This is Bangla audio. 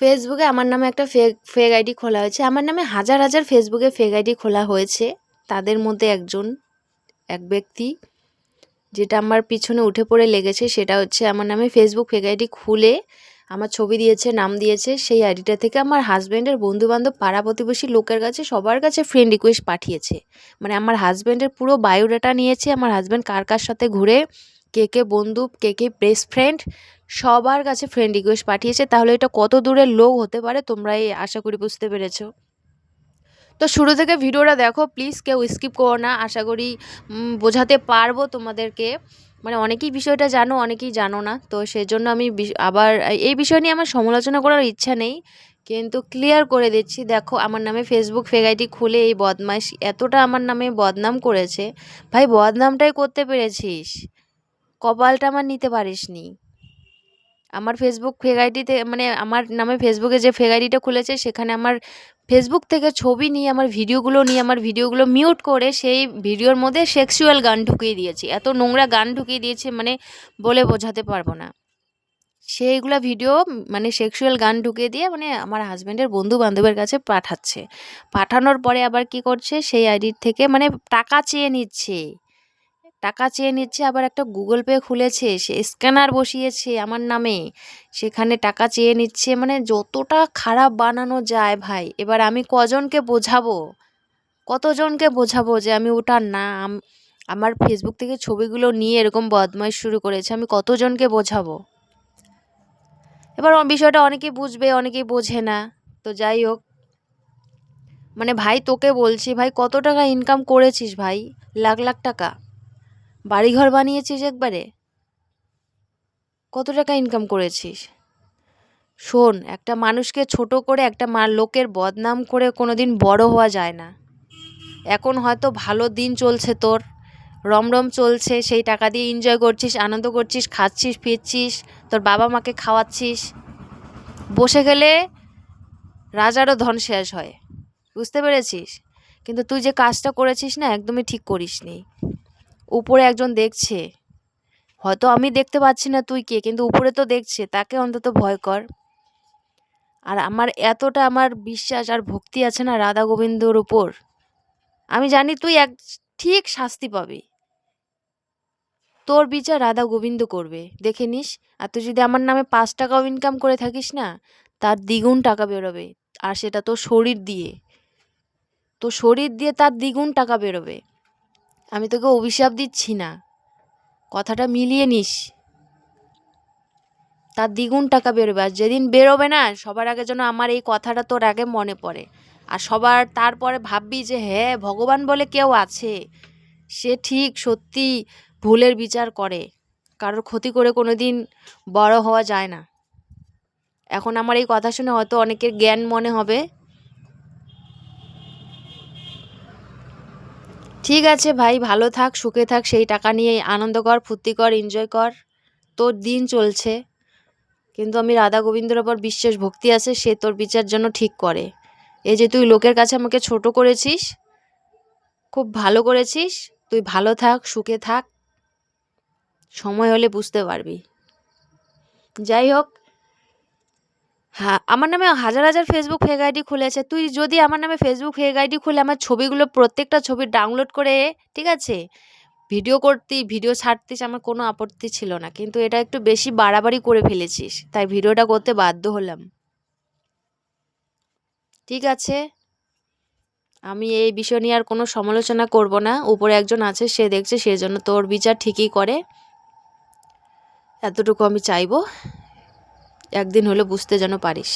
ফেসবুকে আমার নামে একটা ফেক ফেক আইডি খোলা হয়েছে। আমার নামে হাজার হাজার ফেসবুকে ফেক আইডি খোলা হয়েছে। তাদের মধ্যে একজন, এক ব্যক্তি, যেটা আমার পিছনে উঠে পড়ে লেগেছে, সেটা হচ্ছে আমার নামে ফেসবুক ফেক আইডি খুলে আমার ছবি দিয়েছে, নাম দিয়েছে। সেই আইডিটা থেকে আমার হাজব্যান্ডের বন্ধুবান্ধব, পাড়া প্রতিবেশী লোকের কাছে, সবার কাছে ফ্রেন্ড রিকোয়েস্ট পাঠিয়েছে। মানে আমার হাজব্যান্ডের পুরো বায়োডাটা নিয়েছে। আমার হাজব্যান্ড কার কার সাথে ঘুরে কে কে বন্ধু, কে কে বেস্ট ফ্রেন্ড সবার কাছে ফ্রেন্ড রিকোয়েস্ট পাঠিয়েছে। তাহলে এটা কত দূরের লোক হতে পারে তোমরা এই আশা করি বুঝতে পেরেছ। তো শুরু থেকে ভিডিওটা দেখো প্লিজ কেউ স্কিপ করো না। আশা করি বোঝাতে পারব তোমাদেরকে। মানে অনেকেই বিষয়টা জানো, অনেকেই জানো না। তো সেজন্য আমি আবার এই বিষয় নিয়ে আমার সমালোচনা করার ইচ্ছা নেই। কিন্তু ক্লিয়ার করে দিচ্ছি, দেখো আমার নামে ফেসবুক ফেক আইডি খুলে এই বদমাইশ এতটা আমার নামে বদনাম করেছে। ভাই, বদনামটাই করতে পেরেছিস। কপালটা আমার নিতে পারিস নি আমার ফেসবুক ফেক আইডিতে মানে আমার নামে ফেসবুকে যে ফেক আইডিটা খুলেছে, সেখানে আমার ফেসবুক থেকে ছবি নিয়ে, আমার ভিডিওগুলো নিয়ে, আমার ভিডিওগুলো মিউট করে সেই ভিডিওর মধ্যে সেক্সুয়াল গান ঢুকিয়ে দিয়েছি। এত নোংরা গান ঢুকিয়ে দিয়েছে মানে বলে বোঝাতে পারব না। সেইগুলো ভিডিও মানে সেক্সুয়াল গান ঢুকিয়ে দিয়ে মানে আমার হাজব্যান্ডের বন্ধু বান্ধবের কাছে পাঠাচ্ছে। পাঠানোর পরে আবার কি করছে, সেই আইডির থেকে মানে টাকা চেয়ে নিচ্ছে। টাকা চেয়ে নিচ্ছে, আবার একটা গুগল পে খুলেছে, সে স্ক্যানার বসিয়েছে আমার নামে। সেখানে টাকা চেয়ে নিচ্ছে মানে যতটা খারাপ বানানো যায় ভাই। এবার আমি কজনকে বোঝাবো? কতজনকে বোঝাবো যে আমি ওটা না, আম- আমার ফেসবুক থেকে ছবিগুলো নিয়ে এরকম বদমাইশ শুরু করেছে, আমি কতজনকে বোঝাবো? এবার বিষয়টা অনেকেই বুঝবে, অনেকেই বোঝে না। তো যাই হোক। মানে ভাই তোকে বলছি, ভাই কত টাকা ইনকাম করেছিস ভাই? লাখ লাখ টাকা। বাড়িঘর বানিয়েছিস একবারে? কত টাকা ইনকাম করেছিস? শোন, একটা মানুষকে ছোট করে একটা মা লোকের বদনাম করে কোনো দিন বড় হওয়া যায় না। এখন হয়তো ভালো দিন চলছে তোর। রমরম চলছে, সেই টাকা দিয়ে এনজয় করছিস, আনন্দ করছিস, খাচ্ছিস, ফিরছিস, তোর বাবা মাকে খাওয়াচ্ছিস। বসে গেলে রাজারও ধন শেষ হয়। বুঝতে পেরেছিস? কিন্তু তুই যে কাজটা করেছিস না, একদমই ঠিক করিসনি। উপরে একজন দেখছে। হয়তো আমি দেখতে পাচ্ছি না তুই কে, কিন্তু উপরে তো দেখছে, তাকে অন্তত ভয় কর। আর আমার এতটা আমার বিশ্বাস আর ভক্তি আছে না রাধা গোবিন্দর উপর। আমি জানি তুই এক ঠিক শাস্তি পাবি। তোর বিচার রাধা গোবিন্দ করবে, দেখে নিস। আর তুই যদি আমার নামে পাঁচ টাকাও ইনকাম করে থাকিস না, তার দ্বিগুণ টাকা বেরোবে। আর সেটা তোর শরীর দিয়ে। তোর শরীর দিয়ে তার দ্বিগুণ টাকা বেরোবে। আমি তোকে অভিশাপ দিচ্ছি না। কথাটা মিলিয়ে নিস। তার দ্বিগুণ টাকা বেরোবে। আর যেদিন বেরোবে না, সবার আগে যেন আমার এই কথাটা তোর আগে মনে পড়ে। আর সবার তারপরে ভাববি যে হ্যাঁ ভগবান বলে কেউ আছে। সে ঠিক সত্যি ভুলের বিচার করে। কারোর ক্ষতি করে কোনো দিন বড় হওয়া যায় না। এখন আমার এই কথা শুনে হয়তো অনেকের জ্ঞান মনে হবে। ঠিক আছে ভাই, ভালো থাক, সুখে থাক, সেই টাকা নিয়ে আনন্দ কর, ফুর্তি কর এনজয় কর। তোর দিন চলছে, কিন্তু আমি রাধা গোবিন্দর ওপর বিশ্বাস ভক্তি আছে, সে তোর বিচার জন্য ঠিক করে। এই যে তুই লোকের কাছে আমাকে ছোট করেছিস, খুব ভালো করেছিস, তুই ভালো থাক, সুখে থাক, সময় হলে বুঝতে পারবি। যাই হোক হ্যাঁ আমার নামে হাজার হাজার ফেসবুক ফেক আইডি খুলেছে তুই যদি আমার নামে ফেসবুক ফেক আইডি খুলে আমার ছবিগুলো প্রত্যেকটা ছবি ডাউনলোড করে, ঠিক আছে? ভিডিও করতি ভিডিও ছাড়তিস, আমার কোনো আপত্তি ছিল না। কিন্তু এটা একটু বেশি বাড়াবাড়ি করে ফেলেছিস, তাই ভিডিওটা করতে বাধ্য হলাম। ঠিক আছে? আমি এই বিষয় নিয়ে আর কোনো সমালোচনা করব না। উপরে একজন আছে, সে দেখছে, সেজন্য তোর বিচার ঠিকই করে। এতটুকু আমি চাইব। একদিন হলো বুঝতে যেন পারিস।